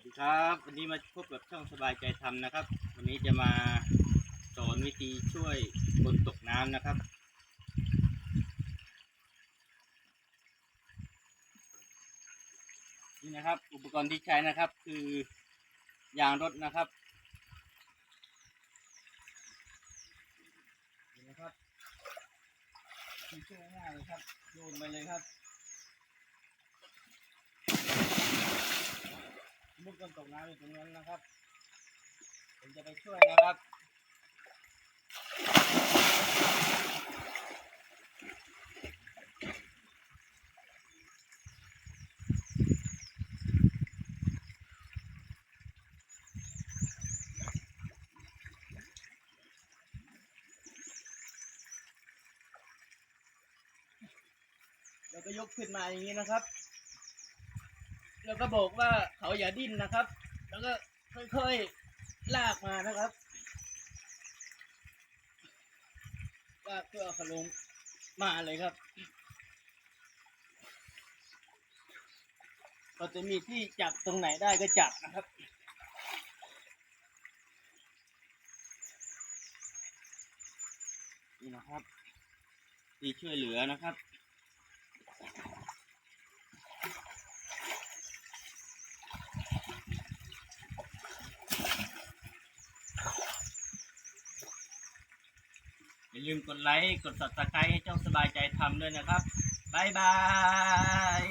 วัสดีครับ วันนี้มาพบกับช่องสบายใจทำนะครับ วันนี้จะมาสอนวิธีช่วยคนตกน้ำนะครับ นี่นะครับ อุปกรณ์ที่ใช้นะครับ คือยางรถนะครับนี่นะครับช่วยง่ายเลยครับโยนไปเลยครับ กนตกน้ำอยู่ตรงนั้นนะครับ ผมจะไปช่วยนะครับแล้วก็ยกขึ้นมาอย่างนี้นะครับ แล้วก็บอกว่าเขาอย่าดิ้นนะครับ แล้วก็ค่อยๆลากมานะครับลากเพื่อเขาลงมาเลยครับเราจะมีที่จับตรงไหนได้ก็จับนะครับนี่นะครับที่ช่วยเหลือนะครับาลืมกดไลค์ กด subscribe ให้เจ้าสบายใจทำด้วยนะครับ บ๊ายบาย